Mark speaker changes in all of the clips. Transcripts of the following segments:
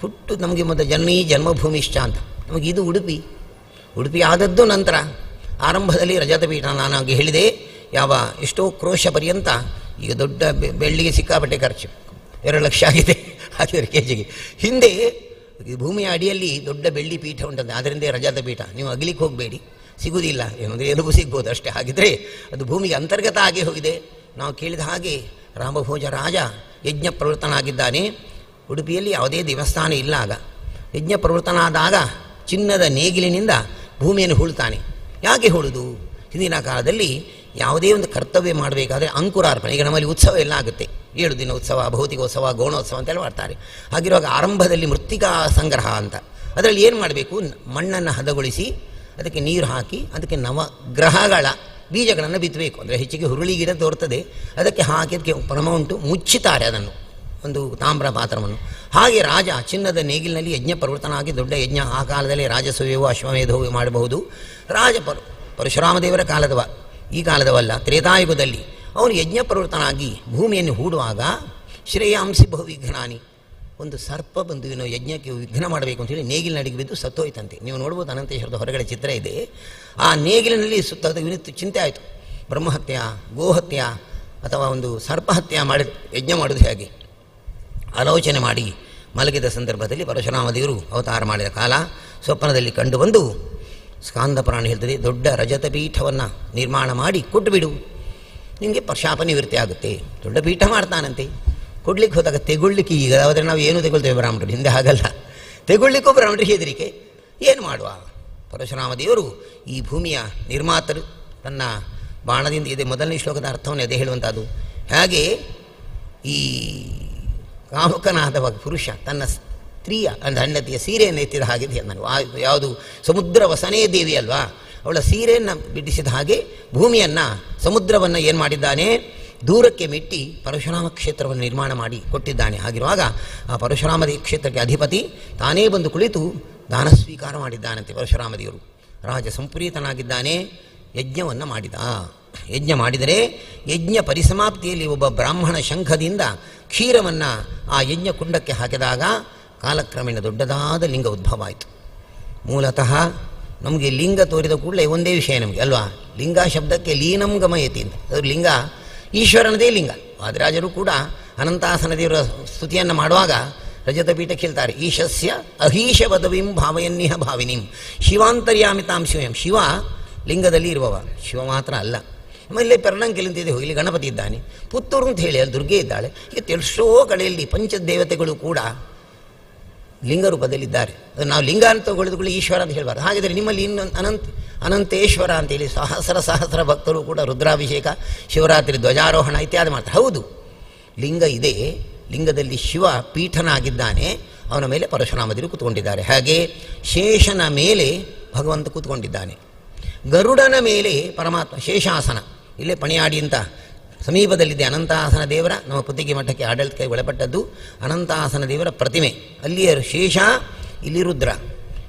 Speaker 1: ಹುಟ್ಟು ನಮಗೆ ಮೊದಲ ಜನನೀ ಜನ್ಮಭೂಮಿಶ್ಚ ಅಂತ. ನಮಗೆ ಇದು ಉಡುಪಿ. ಉಡುಪಿ ಆದದ್ದು ನಂತರ ಆರಂಭದಲ್ಲಿ ರಜತಪೀಠ ನಾನಾಗಿ ಹೇಳಿದೆ, ಯಾವ ಎಷ್ಟೋ ಕ್ರೋಶ ಪರ್ಯಂತ ಈಗ ದೊಡ್ಡ ಬೆಳ್ಳಿಗೆ ಸಿಕ್ಕಾಪಟ್ಟೆ ಖರ್ಚು. ಎರಡು ಲಕ್ಷ ಆಗಿದೆ ಹಾಕಿದರೆ ಕೆ ಜಿಗೆ ಹಿಂದೆ ಭೂಮಿಯ ಅಡಿಯಲ್ಲಿ ದೊಡ್ಡ ಬೆಳ್ಳಿ ಪೀಠ ಉಂಟಂತೆ ಅದರಿಂದ ರಜತ ಪೀಠ ನೀವು ಅಗಲಿಕ್ಕೆ ಹೋಗಬೇಡಿ, ಸಿಗುವುದಿಲ್ಲ. ಏನಂದರೆ ಎಲುಬು ಸಿಗ್ಬೋದು ಅಷ್ಟೇ. ಹಾಗಿದ್ರೆ ಅದು ಭೂಮಿಗೆ ಅಂತರ್ಗತ ಆಗಿ ಹೋಗಿದೆ. ನಾವು ಕೇಳಿದ ಹಾಗೆ ರಾಮಭೋಜ ರಾಜ ಯಜ್ಞ ಪ್ರವೃತ್ತನಾಗಿದ್ದಾನೆ ಉಡುಪಿಯಲ್ಲಿ ಯಾವುದೇ ದೇವಸ್ಥಾನ ಇಲ್ಲ ಆಗ ಯಜ್ಞ ಪ್ರವೃತ್ತನಾದಾಗ ಚಿನ್ನದ ನೇಗಿಲಿನಿಂದ ಭೂಮಿಯನ್ನು ಹೂಳ್ತಾನೆ ಯಾಕೆ ಹೂಳುದು? ಹಿಂದಿನ ಕಾಲದಲ್ಲಿ ಯಾವುದೇ ಒಂದು ಕರ್ತವ್ಯ ಮಾಡಬೇಕಾದ್ರೆ ಅಂಕುರಾರ್ಪಣೆ, ಈಗ ನಮ್ಮಲ್ಲಿ ಉತ್ಸವ ಎಲ್ಲ ಆಗುತ್ತೆ. ಏಳು ದಿನ ಉತ್ಸವ, ಭೌತಿಕೋತ್ಸವ, ಗೋಣೋತ್ಸವ ಅಂತೆಲ್ಲ ಮಾಡ್ತಾರೆ. ಹಾಗಿರುವಾಗ ಆರಂಭದಲ್ಲಿ ಮೃತ್ತಿಕಾ ಸಂಗ್ರಹ ಅಂತ. ಅದರಲ್ಲಿ ಏನು ಮಾಡಬೇಕು? ಮಣ್ಣನ್ನು ಹದಗೊಳಿಸಿ ಅದಕ್ಕೆ ನೀರು ಹಾಕಿ ಅದಕ್ಕೆ ನವಗ್ರಹಗಳ ಬೀಜಗಳನ್ನು ಬಿತ್ತಬೇಕು ಅಂದರೆ ಹೆಚ್ಚಿಗೆ ಹುರುಳಿ ಗಿಡ ತೋರ್ತದೆ. ಅದಕ್ಕೆ ಹಾಕಿ, ಅದಕ್ಕೆ ಪ್ರಮ ಉಂಟು ಮುಚ್ಚುತ್ತಾರೆ ಅದನ್ನು. ಒಂದು ತಾಮ್ರ ಪಾತ್ರವನ್ನು. ಹಾಗೆ ರಾಜ ಚಿನ್ನದ ನೇಗಿಲಿನಲ್ಲಿ ಯಜ್ಞ ಪ್ರವೃತ್ತನಾಗಿ ದೊಡ್ಡ ಯಜ್ಞ ಆ ಕಾಲದಲ್ಲಿ ರಾಜಸೂಯವು ಅಶ್ವಮೇಧವು ಮಾಡಬಹುದು. ರಾಜ ಪರ ಪರಶುರಾಮ ದೇವರ ಕಾಲದವ, ಈ ಕಾಲದವಲ್ಲ, ತ್ರೇತಾಯುಗದಲ್ಲಿ. ಅವನು ಯಜ್ಞ ಪ್ರವೃತ್ತನಾಗಿ ಭೂಮಿಯನ್ನು ಹೂಡುವಾಗ, ಶ್ರೇಯಾಂಸಿ ಬಹುವಿಘ್ನಾನಿ, ಒಂದು ಸರ್ಪ ಬಂದು ಏನೋ ಯಜ್ಞಕ್ಕೆ ವಿಘ್ನ ಮಾಡಬೇಕು ಅಂತೇಳಿ ನೇಗಿಲಿನಡಿಗೆ ಬಿದ್ದು ಸತ್ತೋಯ್ತಂತೆ. ನೀವು ನೋಡ್ಬೋದು ಅನಂತೇಶ್ವರದ ಹೊರಗಡೆ ಚಿತ್ರ ಇದೆ. ಆ ನೇಗಿಲಿನಲ್ಲಿ ಸುತ್ತ ವಿನಿತ್ತು ಚಿಂತೆ ಆಯಿತು. ಬ್ರಹ್ಮಹತ್ಯ, ಗೋಹತ್ಯ ಅಥವಾ ಒಂದು ಸರ್ಪಹತ್ಯ ಮಾಡಿ ಯಜ್ಞ ಮಾಡೋದು ಹೇಗೆ? ಆಲೋಚನೆ ಮಾಡಿ ಮಲಗಿದ ಸಂದರ್ಭದಲ್ಲಿ ಪರಶುರಾಮ ದೇವರು ಅವತಾರ ಮಾಡಿದ ಕಾಲ ಸ್ವಪ್ನದಲ್ಲಿ ಕಂಡುಬಂದು ಸ್ಕಾಂದ ಪುರಾಣ ಹೇಳ್ತದೆ, ದೊಡ್ಡ ರಜತ ಪೀಠವನ್ನು ನಿರ್ಮಾಣ ಮಾಡಿ ಕೊಟ್ಟುಬಿಡು. ನಿಮಗೆ ಪರ್ಶಾಪ ನಿವೃತ್ತಿ ಆಗುತ್ತೆ. ದೊಡ್ಡ ಪೀಠ ಮಾಡ್ತಾನಂತೆ. ಕೊಡ್ಲಿಕ್ಕೆ ಹೋದಾಗ ತೆಗೊಳ್ಳಿಕ್ಕೆ ಈಗ ಆದರೆ ನಾವು ಏನು ತೆಗೊಳ್ತೇವೆ ಬ್ರಾಹ್ಮಣರು? ಹಿಂದೆ ಆಗಲ್ಲ ತೆಗೊಳ್ಳಿಕ್ಕೂ ಬ್ರಾಹ್ಮಣರಿಗೆ ಹೆದರಿಕೆ. ಏನು ಮಾಡುವ? ಪರಶುರಾಮ ದೇವರು ಈ ಭೂಮಿಯ ನಿರ್ಮಾತರು ತನ್ನ ಬಾಣದಿಂದ ಇದೆ. ಮೊದಲನೇ ಶ್ಲೋಕದ ಅರ್ಥವನ್ನು ಅದೇ ಹೇಳುವಂಥದ್ದು ಹಾಗೆ ಈ ಕಾಮುಕನಾದವ ಪುರುಷ ತನ್ನ ಸ್ತ್ರೀಯ, ಅಂದರೆ ಹೆಂಡತಿಯ ಸೀರೆಯನ್ನು ಎತ್ತಿದ ಹಾಗಿದೆ ನಾನು ಯಾವುದು ಸಮುದ್ರ ವಸನೇ ದೇವಿ ಅಲ್ವಾ? ಅವಳ ಸೀರೆಯನ್ನು ಬಿಡಿಸಿದ ಹಾಗೆ ಭೂಮಿಯನ್ನು, ಸಮುದ್ರವನ್ನು ಏನು ಮಾಡಿದ್ದಾನೆ? ದೂರಕ್ಕೆ ಮೆಟ್ಟಿ ಪರಶುರಾಮ ಕ್ಷೇತ್ರವನ್ನು ನಿರ್ಮಾಣ ಮಾಡಿ ಕೊಟ್ಟಿದ್ದಾನೆ. ಹಾಗಿರುವಾಗ ಆ ಪರಶುರಾಮ ಕ್ಷೇತ್ರಕ್ಕೆ ಅಧಿಪತಿ ತಾನೇ ಬಂದು ಕುಳಿತು ದಾನ ಸ್ವೀಕಾರ ಮಾಡಿದ್ದಾನಂತೆ ಪರಶುರಾಮ ದೇವರು ರಾಜ ಸಂಪ್ರೀತನಾಗಿದ್ದಾನೆ, ಯಜ್ಞವನ್ನು ಮಾಡಿದ. ಯಜ್ಞ ಮಾಡಿದರೆ ಯಜ್ಞ ಪರಿಸಮಾಪ್ತಿಯಲ್ಲಿ ಒಬ್ಬ ಬ್ರಾಹ್ಮಣ ಶಂಖದಿಂದ ಕ್ಷೀರವನ್ನು ಆ ಯಜ್ಞ ಕುಂಡಕ್ಕೆ ಹಾಕಿದಾಗ ಕಾಲಕ್ರಮೇಣ ದೊಡ್ಡದಾದ ಲಿಂಗ ಉದ್ಭವ ಆಯಿತು. ಮೂಲತಃ ನಮಗೆ ಲಿಂಗ ತೋರಿದ ಕೂಡಲೇ ಒಂದೇ ವಿಷಯ ನಮಗೆ, ಅಲ್ವಾ? ಲಿಂಗ ಶಬ್ದಕ್ಕೆ ಲೀನಂ ಗಮಯತಿ ಅಂತ. ಅದು ಲಿಂಗ, ಈಶ್ವರನದೇ ಲಿಂಗ. ವಾದರಾಜರು ಕೂಡ ಅನಂತಾಸನ ದೇವರ ಸ್ತುತಿಯನ್ನು ಮಾಡುವಾಗ ರಜತ ಪೀಠ ಕೇಳ್ತಾರೆ, ಈಶಸ್ಯ ಅಹೀಶ ಪದವಿಂ ಭಾವಯನ್ನಿಹ ಭಾವಿನಿಂ. ಶಿವಾಂತರ್ಯಾಮಿತಾಂ ಶಿವಂ ಶಿವ ಲಿಂಗದಲ್ಲಿ ಇರುವವ. ಶಿವ ಮಾತ್ರ ಅಲ್ಲ. ಆಮೇಲೆ ಹೋಗಿ ಇಲ್ಲಿ ಗಣಪತಿ ಇದ್ದಾನೆ. ಪುತ್ತೂರು ಅಂತ ಹೇಳಿ, ಅಲ್ಲಿ ದುರ್ಗೆ ಇದ್ದಾಳೆ. ಈಗ ಎಷ್ಟೋ ಕಡೆಯಲ್ಲಿ ಪಂಚದೇವತೆಗಳು ಕೂಡ ಲಿಂಗ ರೂಪದಲ್ಲಿದ್ದಾರೆ. ಅದು ನಾವು ಲಿಂಗ ಅಂತ ತಗೊಳಿದುಕೊಳ್ಳಿ ಈಶ್ವರ ಅಂತ ಹೇಳಬಾರ್ದು. ಹಾಗಿದ್ರೆ ನಿಮ್ಮಲ್ಲಿ ಇನ್ನೊಂದು ಅನಂತ, ಅನಂತೇಶ್ವರ ಅಂತೇಳಿ ಸಹಸ್ರ ಸಹಸ್ರ ಭಕ್ತರು ಕೂಡ ರುದ್ರಾಭಿಷೇಕ, ಶಿವರಾತ್ರಿ ಧ್ವಜಾರೋಹಣ ಇತ್ಯಾದಿ ಮಾಡ್ತಾರೆ. ಹೌದು, ಲಿಂಗ ಇದೆ. ಲಿಂಗದಲ್ಲಿ ಶಿವ ಪೀಠನಾಗಿದ್ದಾನೆ. ಅವನ ಮೇಲೆ ಪರಶುರಾಮದಿರು ಕೂತ್ಕೊಂಡಿದ್ದಾರೆ. ಹಾಗೆ ಶೇಷನ ಮೇಲೆ ಭಗವಂತ ಕೂತ್ಕೊಂಡಿದ್ದಾನೆ. ಗರುಡನ ಮೇಲೆ ಪರಮಾತ್ಮ ಶೇಷಾಸನ. ಇಲ್ಲೇ ಪಣಿಯಾಡಿ ಅಂತ ಸಮೀಪದಲ್ಲಿದೆ ಅನಂತಾಸನ ದೇವರ ನಮ್ಮ ಪುತ್ತಿಗೆ ಮಠಕ್ಕೆ ಆಡಳಿತಕ್ಕೆ ಒಳಪಟ್ಟದ್ದು ಅನಂತಾಸನ ದೇವರ ಪ್ರತಿಮೆ. ಅಲ್ಲಿಯ ಶೇಷ, ಇಲ್ಲಿ ರುದ್ರ.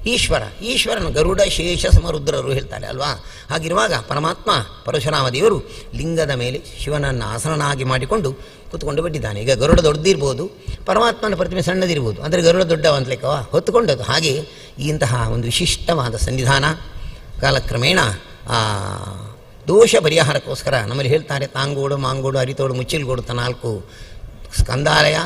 Speaker 1: ಈಶ್ವರ, ಈಶ್ವರನು ಗರುಡ, ಶೇಷ, ಸಮರುದ್ರರು ಹೇಳ್ತಾರೆ ಅಲ್ವಾ? ಹಾಗಿರುವಾಗ ಪರಮಾತ್ಮ ಪರಶುರಾಮ ದೇವರು ಲಿಂಗದ ಮೇಲೆ ಶಿವನನ್ನು ಆಸನನಾಗಿ ಮಾಡಿಕೊಂಡು ಕೂತ್ಕೊಂಡು ಬಿಟ್ಟಿದ್ದಾನೆ. ಈಗ ಗರುಡ ದೊಡ್ಡದಿರ್ಬೋದು, ಪರಮಾತ್ಮನ ಪ್ರತಿಮೆ ಸಣ್ಣದಿರ್ಬೋದು, ಅಂದರೆ ಗರುಡ ದೊಡ್ಡ ಅಂತ ಲೆಕ್ಕವ ಹೊತ್ತುಕೊಂಡದ್ದು ಹಾಗೆ ಇಂತಹ ಒಂದು ವಿಶಿಷ್ಟವಾದ ಸನ್ನಿಧಾನ ಕಾಲಕ್ರಮೇಣ ದೋಷ ಪರಿಹಾರಕ್ಕೋಸ್ಕರ ನಮ್ಮಲ್ಲಿ ಹೇಳ್ತಾರೆ, ತಾಂಗೋಡು, ಮಾಂಗೋಡು, ಅರಿತೋಡು, ಮುಚ್ಚಿಲ್ಗೋಡು ಅಂತ ನಾಲ್ಕು ಸ್ಕಂದಾಲಯ,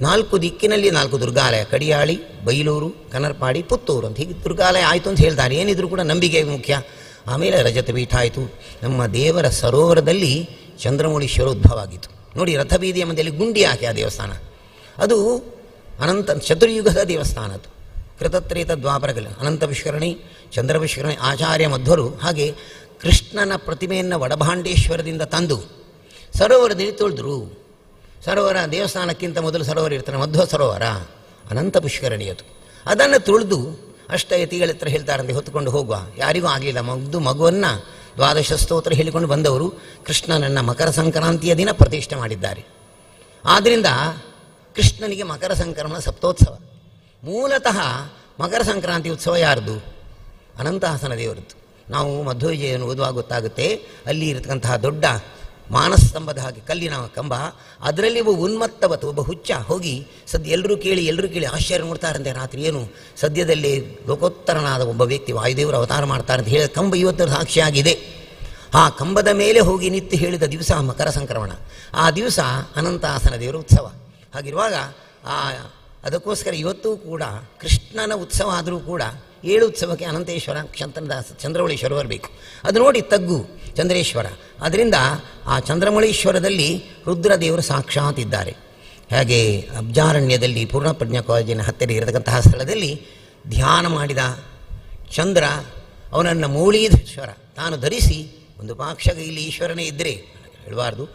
Speaker 1: ನಾಲ್ಕು ದಿಕ್ಕಿನಲ್ಲಿ ನಾಲ್ಕು ದುರ್ಗಾಲಯ, ಕಡಿಯಾಳಿ, ಬೈಲೂರು, ಕನರ್ಪಾಡಿ, ಪುತ್ತೂರು ಅಂತ ಹೀಗೆ ದುರ್ಗಾಲಯ ಆಯಿತು ಅಂತ ಹೇಳ್ತಾರೆ. ಏನಿದ್ರು ಕೂಡ ನಂಬಿಕೆ ಮುಖ್ಯ. ಆಮೇಲೆ ರಜತ ಪೀಠ ಆಯಿತು. ನಮ್ಮ ದೇವರ ಸರೋವರದಲ್ಲಿ ಚಂದ್ರಮೌಳೀಶ್ವರ ಉದ್ಭವ ಆಗಿತ್ತು ನೋಡಿ ರಥಬೀದಿಯ ಮಧ್ಯದಲ್ಲಿ ಗುಂಡಿ ಹಾಕಿ ಆ ದೇವಸ್ಥಾನ. ಅದು ಅನಂತ ಚತುರ್ಯುಗದ ದೇವಸ್ಥಾನ ಅದು. ಕೃತತ್ರೇತ ದ್ವಾಪರಗಳು ಅನಂತ ವಿಶ್ವರಣಿ ಚಂದ್ರ ವಿಶ್ವರಣಿ ಆಚಾರ್ಯ ಮಧ್ವರು ಹಾಗೆ ಕೃಷ್ಣನ ಪ್ರತಿಮೆಯನ್ನು ವಡಭಾಂಡೇಶ್ವರದಿಂದ ತಂದು ಸರೋವರದಲ್ಲಿ ತೊಳೆದ್ರು. ಸರೋವರ ದೇವಸ್ಥಾನಕ್ಕಿಂತ ಮೊದಲು ಸರೋವರ ಇರ್ತಾನೆ ಮಧ್ವ ಸರೋವರ, ಅನಂತ ಪುಷ್ಕರಣಿಯದು ಅದನ್ನು ತುಳಿದು ಅಷ್ಟಯತಿಗಳ ಹತ್ರ ಹೇಳ್ತಾರಂತೆ ಹೊತ್ತುಕೊಂಡು ಹೋಗುವ. ಯಾರಿಗೂ ಆಗಲಿಲ್ಲ. ಮಗ್ದು ಮಗುವನ್ನು ದ್ವಾದಶ ಸ್ತೋತ್ರ ಹೇಳಿಕೊಂಡು ಬಂದವರು ಕೃಷ್ಣನನ್ನು ಮಕರ ಸಂಕ್ರಾಂತಿಯ ದಿನ ಪ್ರತಿಷ್ಠೆ ಮಾಡಿದ್ದಾರೆ. ಆದ್ದರಿಂದ ಕೃಷ್ಣನಿಗೆ ಮಕರ ಸಂಕ್ರಮಣ ಸಪ್ತೋತ್ಸವ. ಮೂಲತಃ ಮಕರ ಸಂಕ್ರಾಂತಿ ಉತ್ಸವ ಯಾರ್ದು? ಅನಂತಾಸನ ದೇವರದ್ದು. ನಾವು ಮಧ್ವಜಯನ್ನು ಓದುವಾಗ ಗೊತ್ತಾಗುತ್ತೆ. ಅಲ್ಲಿ ಇರತಕ್ಕಂತಹ ದೊಡ್ಡ ಮಾನಸ್ತಂಭದ ಹಾಗೆ ಕಲ್ಲಿನ ಕಂಬ. ಅದರಲ್ಲಿ ಒಬ್ಬ ಉನ್ಮತ್ತವತ್ತು ಒಬ್ಬ ಹುಚ್ಚ ಹೋಗಿ ಸದ್ಯ ಎಲ್ಲರೂ ಕೇಳಿ ಎಲ್ಲರೂ ಕೇಳಿ ಆಶ್ಚರ್ಯ ನೋಡ್ತಾರಂತೆ ರಾತ್ರಿ ಏನು? ಸದ್ಯದಲ್ಲಿ ಲೋಕೋತ್ತರನಾದ ಒಬ್ಬ ವ್ಯಕ್ತಿ ವಾಯುದೇವರು ಅವತಾರ ಮಾಡ್ತಾರೆ ಅಂತ ಹೇಳಿದ ಕಂಬ ಇವತ್ತು ಸಾಕ್ಷಿಯಾಗಿದೆ ಆ ಕಂಬದ ಮೇಲೆ ಹೋಗಿ ನಿತ್ಯ ಹೇಳಿದ ದಿವಸ ಮಕರ ಸಂಕ್ರಮಣ. ಆ ದಿವಸ ಅನಂತಾಸನ ದೇವರ ಉತ್ಸವ. ಹಾಗಿರುವಾಗ ಆ ಅದಕ್ಕೋಸ್ಕರ ಇವತ್ತೂ ಕೂಡ ಕೃಷ್ಣನ ಉತ್ಸವ ಆದರೂ ಕೂಡ ಏಳು ಉತ್ಸವಕ್ಕೆ ಅನಂತೇಶ್ವರ ಚಂದ್ರದಾಸ ಚಂದ್ರಮೌಳೀಶ್ವರ ಬರಬೇಕು. ಅದು ನೋಡಿ ತಗ್ಗು ಚಂದ್ರೇಶ್ವರ. ಅದರಿಂದ ಆ ಚಂದ್ರಮೌಳೀಶ್ವರದಲ್ಲಿ ರುದ್ರದೇವರು ಸಾಕ್ಷಾತ್ ಇದ್ದಾರೆ. ಹಾಗೆ ಅಬ್ಜಾರಣ್ಯದಲ್ಲಿ, ಪೂರ್ಣಪ್ರಜ್ಞಾ ಕಾಲೇಜಿನ ಹತ್ತಿರ ಇರತಕ್ಕಂತಹ ಸ್ಥಳದಲ್ಲಿ ಧ್ಯಾನ ಮಾಡಿದ ಚಂದ್ರ ಅವನನ್ನು ಮೌಳೀಧೇಶ್ವರ ತಾನು ಧರಿಸಿ ಒಂದು ಪಾಕ್ಷಗ ಇಲ್ಲಿ ಈಶ್ವರನೇ ಇದ್ದರೆ ಹೇಳಬಾರ್ದು.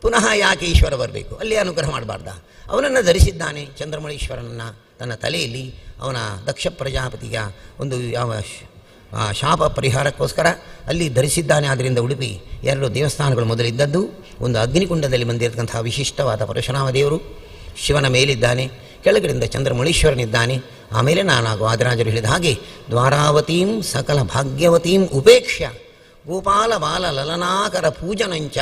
Speaker 1: ಪುನಃ ಯಾಕೆ ಈಶ್ವರ ಬರಬೇಕು? ಅಲ್ಲಿ ಅನುಗ್ರಹ ಮಾಡಬಾರ್ದ. ಅವನನ್ನು ಧರಿಸಿದ್ದಾನೆ, ಚಂದ್ರಮಳೀಶ್ವರನನ್ನು ತನ್ನ ತಲೆಯಲ್ಲಿ. ಅವನ ದಕ್ಷ ಪ್ರಜಾಪತಿಯ ಒಂದು ಯಾವ ಶಾಪ ಪರಿಹಾರಕ್ಕೋಸ್ಕರ ಅಲ್ಲಿ ಧರಿಸಿದ್ದಾನೆ. ಆದ್ದರಿಂದ ಉಡುಪಿ ಎರಡು ದೇವಸ್ಥಾನಗಳು ಮೊದಲಿದ್ದದ್ದು. ಒಂದು ಅಗ್ನಿಕುಂಡದಲ್ಲಿ ಬಂದಿರತಕ್ಕಂತಹ ವಿಶಿಷ್ಟವಾದ ಪರಶುರಾಮ ದೇವರು ಶಿವನ ಮೇಲಿದ್ದಾನೆ. ಕೆಳಗಡೆಯಿಂದ ಚಂದ್ರಮೌಳೀಶ್ವರನಿದ್ದಾನೆ. ಆಮೇಲೆ ನಾನಾಗು ಆದಿರಾಜರು ಹೇಳಿದ ಹಾಗೆ, ದ್ವಾರಾವತೀಂ ಸಕಲ ಭಾಗ್ಯವತೀಂ ಉಪೇಕ್ಷ್ಯ. ಗೋಪಾಲ ಬಾಲ ಲಲನಾಕರ ಪೂಜನಂಚ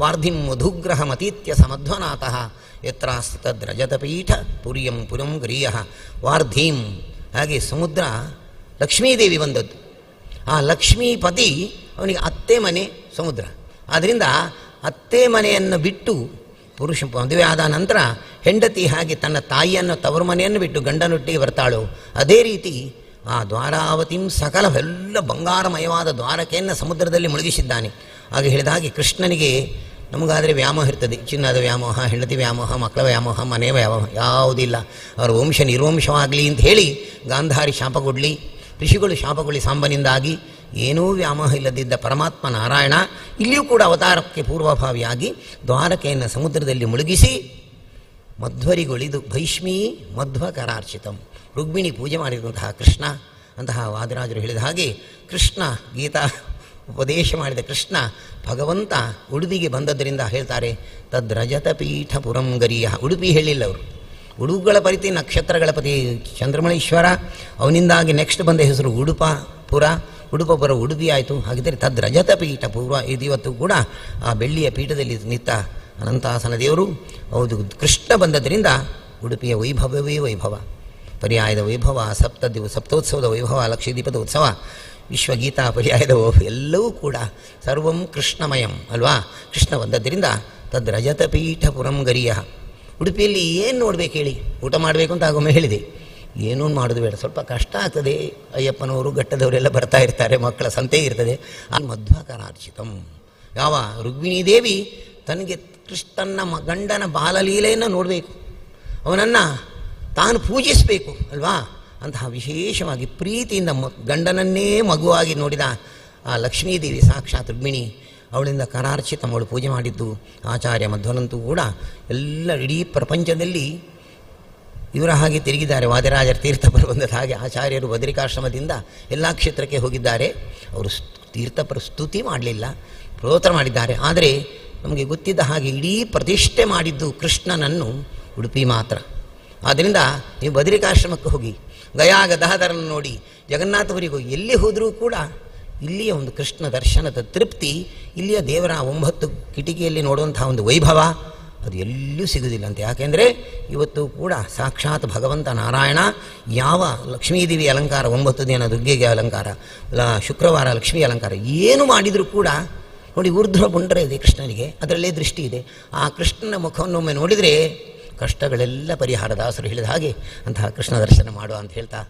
Speaker 1: ವಾರ್ಧಿಂ ಮಧುಗ್ರಹಮತೀತ್ಯ ಸಮಧ್ವನಾಥಃ ಯತ್ರಾಸ್ತಿ ತದ್ರಜತಪೀಠ ಪುರಿಯಂ ಪುರಂ ಗ್ರೀಯ. ವಾರ್ಧೀಂ, ಹಾಗೆ ಸಮುದ್ರ ಲಕ್ಷ್ಮೀದೇವಿ ಬಂದದ್ದು. ಆ ಲಕ್ಷ್ಮೀಪತಿ ಅವನಿಗೆ ಅತ್ತೆ ಮನೆ ಸಮುದ್ರ. ಆದ್ದರಿಂದ ಅತ್ತೆ ಮನೆಯನ್ನು ಬಿಟ್ಟು ಪುರುಷ ಮದುವೆ ಆದ ನಂತರ ಹೆಂಡತಿ ಹಾಗೆ ತನ್ನ ತಾಯಿಯನ್ನು ತವರು ಮನೆಯನ್ನು ಬಿಟ್ಟು ಗಂಡನೊಟ್ಟಿಗೆ ಬರ್ತಾಳು. ಅದೇ ರೀತಿ ಆ ದ್ವಾರಾವತಿಂ ಸಕಲ ಎಲ್ಲ ಬಂಗಾರಮಯವಾದ ದ್ವಾರಕೆಯನ್ನು ಸಮುದ್ರದಲ್ಲಿ ಮುಳುಗಿಸಿದ್ದಾನೆ. ಹಾಗೆ ಹೇಳಿದ ಹಾಗೆ ಕೃಷ್ಣನಿಗೆ ನಮಗಾದರೆ ವ್ಯಾಮೋಹ ಇರ್ತದೆ. ಚಿನ್ನದ ವ್ಯಾಮೋಹ, ಹೆಂಡತಿ ವ್ಯಾಮೋಹ, ಮಕ್ಕಳ ವ್ಯಾಮೋಹ, ಮನೆ ವ್ಯಾಮೋಹ, ಯಾವುದಿಲ್ಲ. ಅವರ ವಂಶ ನಿರ್ವಂಶವಾಗಲಿ ಅಂತ ಹೇಳಿ ಗಾಂಧಾರಿ ಶಾಪಗೊಡ್ಲಿ, ಋಷಿಗಳು ಶಾಪಗೊಳ್ಳಿ ಸಾಂಬನಿಂದಾಗಿ ಏನೂ ವ್ಯಾಮೋಹ ಇಲ್ಲದಿದ್ದ ಪರಮಾತ್ಮ ನಾರಾಯಣ ಇಲ್ಲಿಯೂ ಕೂಡ ಅವತಾರಕ್ಕೆ ಪೂರ್ವಭಾವಿಯಾಗಿ ದ್ವಾರಕೆಯನ್ನು ಸಮುದ್ರದಲ್ಲಿ ಮುಳುಗಿಸಿ ಮಧ್ವರಿಗೊಳಿದು, ಭೈಷ್ಮೀ ಮಧ್ವ ಕರಾರ್ಚಿತಂ ರುಕ್ಮಿಣಿ ಪೂಜೆ ಮಾಡಿರುವಂತಹ ಕೃಷ್ಣ, ಅಂತಹ ವಾದಿರಾಜರು ಹೇಳಿದ ಹಾಗೆ ಕೃಷ್ಣ ಗೀತಾ ಉಪದೇಶ ಮಾಡಿದ ಕೃಷ್ಣ, ಭಗವಂತ ಉಡುಪಿಗೆ ಬಂದದ್ದರಿಂದ ಹೇಳ್ತಾರೆ, ತದ್ರಜತ ಪೀಠ ಪುರಂ ಗರಿಯ. ಉಡುಪಿ ಹೇಳಿಲ್ಲ ಅವರು. ಉಡುಪುಗಳ ಪರಿತಿ ನಕ್ಷತ್ರಗಳ ಪತಿ ಚಂದ್ರಮಣೇಶ್ವರ, ಅವನಿಂದಾಗಿ ನೆಕ್ಸ್ಟ್ ಬಂದ ಹೆಸರು ಉಡುಪ ಪುರ ಉಡುಪಪುರ ಉಡುಪಿ ಆಯಿತು. ಹಾಗಿದ್ದರೆ ತದ್ ರಜತ ಪೀಠ ಪೂರ್ವ ಇದಿವತ್ತು ಕೂಡ ಆ ಬೆಳ್ಳಿಯ ಪೀಠದಲ್ಲಿ ನಿಂತ ಅನಂತಾಸನ ದೇವರು, ಹೌದು, ಕೃಷ್ಣ ಬಂದದ್ದರಿಂದ ಉಡುಪಿಯ ವೈಭವವೇ ವೈಭವ. ಪರ್ಯಾಯದ ವೈಭವ ಸಪ್ತ ದಿವ ಸಪ್ತೋತ್ಸವದ ವೈಭವ ಲಕ್ಷದೀಪದ ಉತ್ಸವ. ವಿಶ್ವಗೀತಾ ಪರ್ಯಾಯದ ಎಲ್ಲವೂ ಕೂಡ ಸರ್ವಂ ಕೃಷ್ಣಮಯಂ, ಅಲ್ವಾ? ಕೃಷ್ಣ ಬಂದದ್ದರಿಂದ ತದ್ ರಜತ ಪೀಠ ಪುರಂ ಗರಿಯ. ಉಡುಪಿಯಲ್ಲಿ ಏನು ನೋಡ್ಬೇಕು ಹೇಳಿ? ಊಟ ಮಾಡಬೇಕು ಅಂತ ಆಗೊಮ್ಮೆ ಹೇಳಿದೆ. ಏನೂ ಮಾಡೋದು ಬೇಡ. ಸ್ವಲ್ಪ ಕಷ್ಟ ಆಗ್ತದೆ. ಅಯ್ಯಪ್ಪನವರು, ಘಟ್ಟದವರೆಲ್ಲ ಬರ್ತಾ ಇರ್ತಾರೆ. ಮಕ್ಕಳ ಸಂತೆ ಇರ್ತದೆ. ಆ ಮಧ್ವಾಕರಾರ್ಚಿತಂ ಯಾವ ರುಕ್ಮಿಣೀ ದೇವಿ ತನಗೆ ಕೃಷ್ಣನ ಮ, ಗಂಡನ ಬಾಲಲೀಲೆಯನ್ನು ನೋಡಬೇಕು. ಅವನನ್ನು ತಾನು ಪೂಜಿಸಬೇಕು, ಅಲ್ವಾ? ಅಂತಹ ವಿಶೇಷವಾಗಿ ಪ್ರೀತಿಯಿಂದ ಮ, ಗಂಡನನ್ನೇ ಮಗುವಾಗಿ ನೋಡಿದ ಆ ಲಕ್ಷ್ಮೀದೇವಿ ಸಾಕ್ಷಾತ್ ರುಗ್ಮಿಣಿ ಅವಳಿಂದ ಕರಾರ್ಚಿತ ಅವಳು ಪೂಜೆ ಮಾಡಿದ್ದು, ಆಚಾರ್ಯ ಮಧ್ವನಂತೂ ಕೂಡ ಎಲ್ಲ ಇಡೀ ಪ್ರಪಂಚದಲ್ಲಿ ಇವರ ಹಾಗೆ ತಿರುಗಿದ್ದಾರೆ. ವಾದಿರಾಜರ ತೀರ್ಥ ಬಂದದ ಹಾಗೆ ಆಚಾರ್ಯರು ಬದರಿಕಾಶ್ರಮದಿಂದ ಎಲ್ಲ ಕ್ಷೇತ್ರಕ್ಕೆ ಹೋಗಿದ್ದಾರೆ. ಅವರು ತೀರ್ಥ ಪ್ರಸ್ತುತಿ ಸ್ತುತಿ ಮಾಡಲಿಲ್ಲ, ಪ್ರೋತ್ರ ಮಾಡಿದ್ದಾರೆ. ಆದರೆ ನಮಗೆ ಗೊತ್ತಿದ್ದ ಹಾಗೆ ಇಡೀ ಪ್ರತಿಷ್ಠೆ ಮಾಡಿದ್ದು ಕೃಷ್ಣನನ್ನು ಉಡುಪಿ ಮಾತ್ರ. ಆದ್ದರಿಂದ ನೀವು ಬದರಿಕಾಶ್ರಮಕ್ಕೆ ಹೋಗಿ ಗಯಾಗ ಗದಾಧರನ್ನು ನೋಡಿ ಜಗನ್ನಾಥವರಿಗೂ ಎಲ್ಲಿ ಹೋದರೂ ಕೂಡ ಇಲ್ಲಿಯ ಒಂದು ಕೃಷ್ಣ ದರ್ಶನದ ತೃಪ್ತಿ, ಇಲ್ಲಿಯ ದೇವರ ಒಂಬತ್ತು ಕಿಟಿಕಿಯಲ್ಲಿ ನೋಡುವಂತಹ ಒಂದು ವೈಭವ ಅದು ಎಲ್ಲೂ ಸಿಗುವುದಿಲ್ಲ ಅಂತ. ಯಾಕೆಂದರೆ ಇವತ್ತು ಕೂಡ ಸಾಕ್ಷಾತ್ ಭಗವಂತ ನಾರಾಯಣ ಯಾವ ಲಕ್ಷ್ಮೀದೇವಿ ಅಲಂಕಾರ, ಒಂಬತ್ತು ದಿನ ದುರ್ಗೆಗೆ ಅಲಂಕಾರ ಲ ಶುಕ್ರವಾರ ಲಕ್ಷ್ಮೀ ಅಲಂಕಾರ ಏನು ಮಾಡಿದರೂ ಕೂಡ ನೋಡಿ ಊರ್ಧ್ವ ಪುಂಡ್ರ ಇದೆ ಕೃಷ್ಣನಿಗೆ, ಅದರಲ್ಲೇ ದೃಷ್ಟಿ ಇದೆ. ಆ ಕೃಷ್ಣನ ಮುಖವನ್ನೊಮ್ಮೆ ನೋಡಿದರೆ ಕಷ್ಟಗಳೆಲ್ಲ ಪರಿಹಾರ ದಾಸರು ಹೇಳಿದ ಹಾಗೆ ಅಂತಹ ಕೃಷ್ಣ ದರ್ಶನ ಮಾಡುವ ಅಂತ ಹೇಳ್ತಾ